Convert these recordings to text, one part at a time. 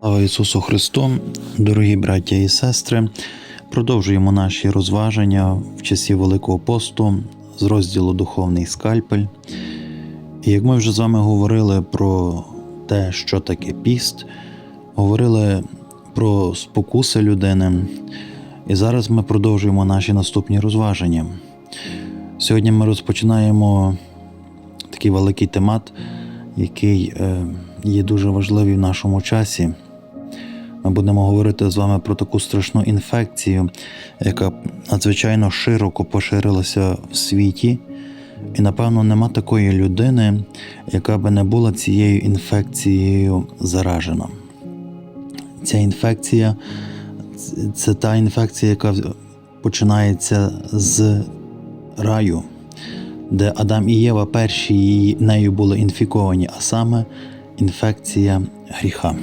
Слава Ісусу Христу, дорогі браття і сестри, продовжуємо наші розваження в часі Великого посту з розділу Духовний скальпель. І як ми вже з вами говорили про те, що таке піст, говорили про спокуси людини, і зараз ми продовжуємо наші наступні розваження. Сьогодні ми розпочинаємо такий великий темат, який е, є дуже важливий в нашому часі. Ми будемо говорити з вами про таку страшну інфекцію, яка надзвичайно широко поширилася в світі. І, напевно, нема такої людини, яка би не була цією інфекцією заражена. Ця інфекція це та інфекція, яка починається з раю, де Адам і Єва перші нею були інфіковані, а саме інфекція гріха.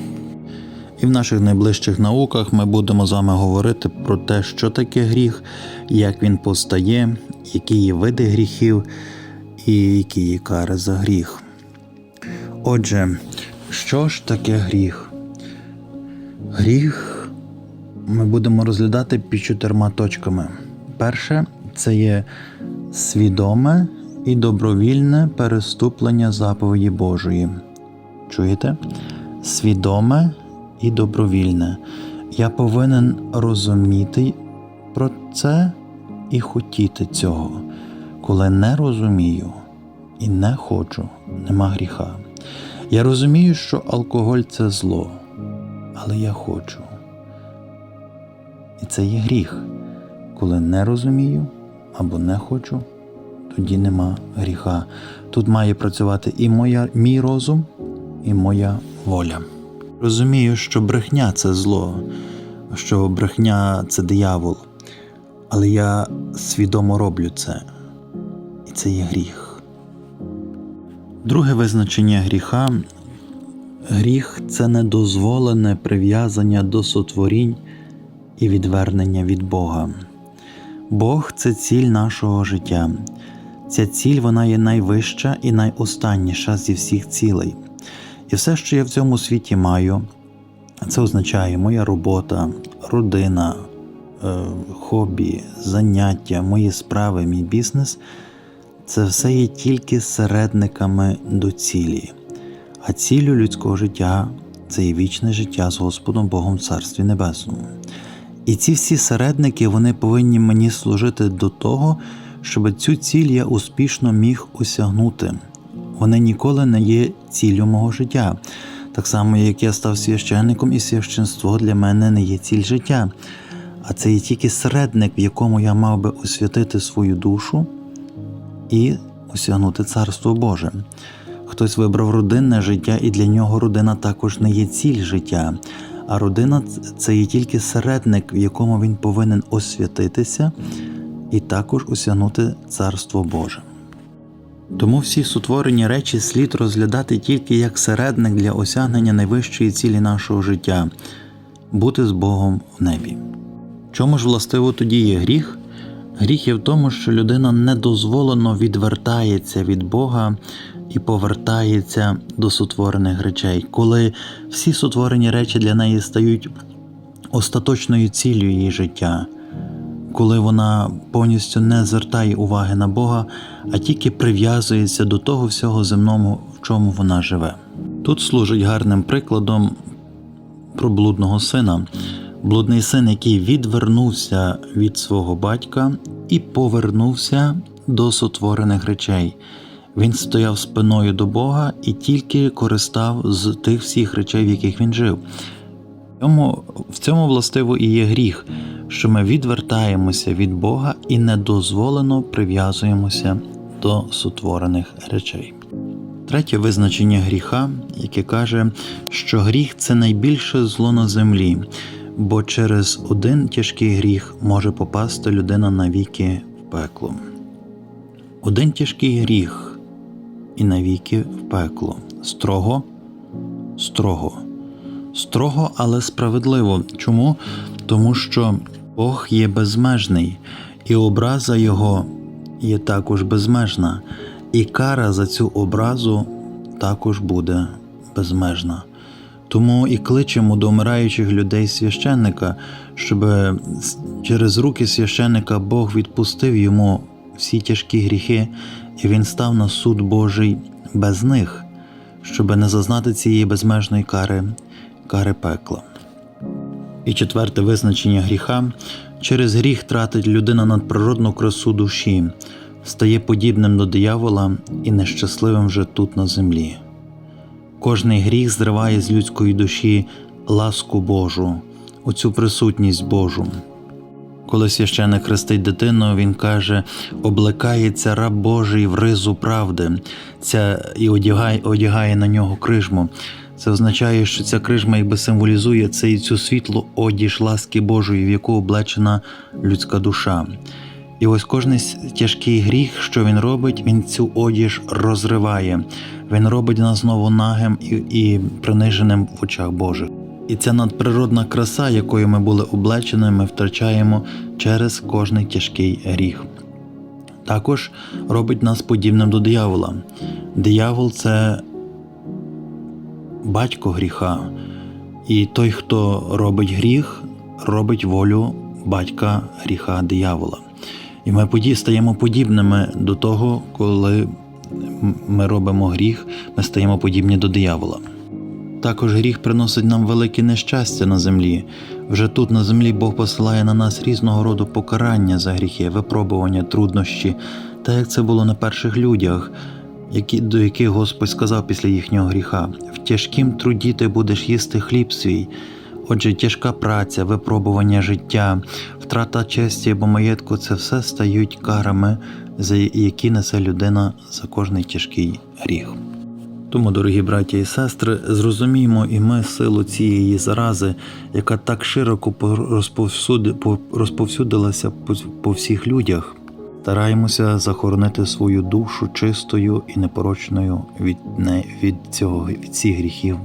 І в наших найближчих науках ми будемо з вами говорити про те, що таке гріх, як він постає, які є види гріхів і які є кари за гріх. Отже, що ж таке гріх? Гріх ми будемо розглядати під чотирма точками. Перше це є свідоме і добровільне переступлення заповіді Божої. Чуєте? Свідоме і добровільне. Я повинен розуміти про це і хотіти цього. Коли не розумію і не хочу, нема гріха. Я розумію, що алкоголь це зло, але я хочу. І це є гріх. Коли не розумію або не хочу, тоді нема гріха. Тут має працювати і моя, мій розум, і моя воля. Розумію, що брехня це зло, що брехня це диявол, але я свідомо роблю це, і це є гріх. Друге визначення гріха гріх це недозволене прив'язання до сотворінь і відвернення від Бога. Бог це ціль нашого життя. Ця ціль вона є найвища і найостанніша зі всіх цілей. І все, що я в цьому світі маю, це означає моя робота, родина, е, хобі, заняття, мої справи, мій бізнес це все є тільки середниками до цілі. А ціллю людського життя це є вічне життя з Господом Богом в Царстві Небесному. І ці всі середники вони повинні мені служити до того, щоб цю ціль я успішно міг осягнути вони ніколи не є ціллю мого життя. Так само, як я став священником, і священство для мене не є ціль життя, а це є тільки середник, в якому я мав би освятити свою душу і осягнути Царство Боже. Хтось вибрав родинне життя, і для нього родина також не є ціль життя, а родина це є тільки середник, в якому він повинен освятитися і також осягнути Царство Боже. Тому всі сутворені речі слід розглядати тільки як середник для осягнення найвищої цілі нашого життя бути з Богом в небі. Чому ж властиво тоді є гріх? Гріх є в тому, що людина недозволено відвертається від Бога і повертається до сотворених речей, коли всі сотворені речі для неї стають остаточною ціллю її життя коли вона повністю не звертає уваги на Бога, а тільки прив'язується до того всього земного, в чому вона живе. Тут служить гарним прикладом про блудного сина, блудний син, який відвернувся від свого батька і повернувся до сотворених речей. Він стояв спиною до Бога і тільки користав з тих всіх речей, в яких він жив. В цьому властиво і є гріх, що ми відвертаємося від Бога і недозволено прив'язуємося до сотворених речей. Третє визначення гріха, яке каже, що гріх це найбільше зло на землі, бо через один тяжкий гріх може попасти людина навіки в пекло. Один тяжкий гріх і навіки в пекло. Строго, строго. Строго, але справедливо. Чому? Тому що Бог є безмежний, і образа Його є також безмежна, і кара за цю образу також буде безмежна. Тому і кличемо до вмираючих людей священника, щоб через руки священника Бог відпустив йому всі тяжкі гріхи, і він став на суд Божий без них, щоб не зазнати цієї безмежної кари, кари пекла. І четверте визначення гріха через гріх тратить людина надприродну красу душі, стає подібним до диявола і нещасливим вже тут на землі. Кожний гріх зриває з людської душі ласку Божу, оцю присутність Божу. Коли священник хрестить дитину, він каже: облекається раб Божий в ризу правди, ця і одягає, одягає на нього крижму. Це означає, що ця крижма якби символізує цей цю світлу одіж ласки Божої, в яку облечена людська душа. І ось кожний тяжкий гріх, що він робить, він цю одіж розриває. Він робить нас знову нагим і, і приниженим в очах Божих. І ця надприродна краса, якою ми були облечені, ми втрачаємо через кожний тяжкий гріх. Також робить нас подібним до диявола. Диявол це батько гріха, і той, хто робить гріх, робить волю батька гріха диявола. І ми стаємо подібними до того, коли ми робимо гріх, ми стаємо подібні до диявола. Також гріх приносить нам велике нещастя на землі. Вже тут на землі Бог посилає на нас різного роду покарання за гріхи, випробування, труднощі, так як це було на перших людях, які, до яких Господь сказав після їхнього гріха: в тяжкім труді ти будеш їсти хліб свій. Отже, тяжка праця, випробування життя, втрата честі або маєтку це все стають карами, за які несе людина за кожний тяжкий гріх. Тому, дорогі браті і сестри, зрозуміємо і ми силу цієї зарази, яка так широко по- розповсюди- по- розповсюдилася по- по всіх людях. Стараємося захоронити свою душу чистою і непорочною від, не, від, цього, від цих гріхів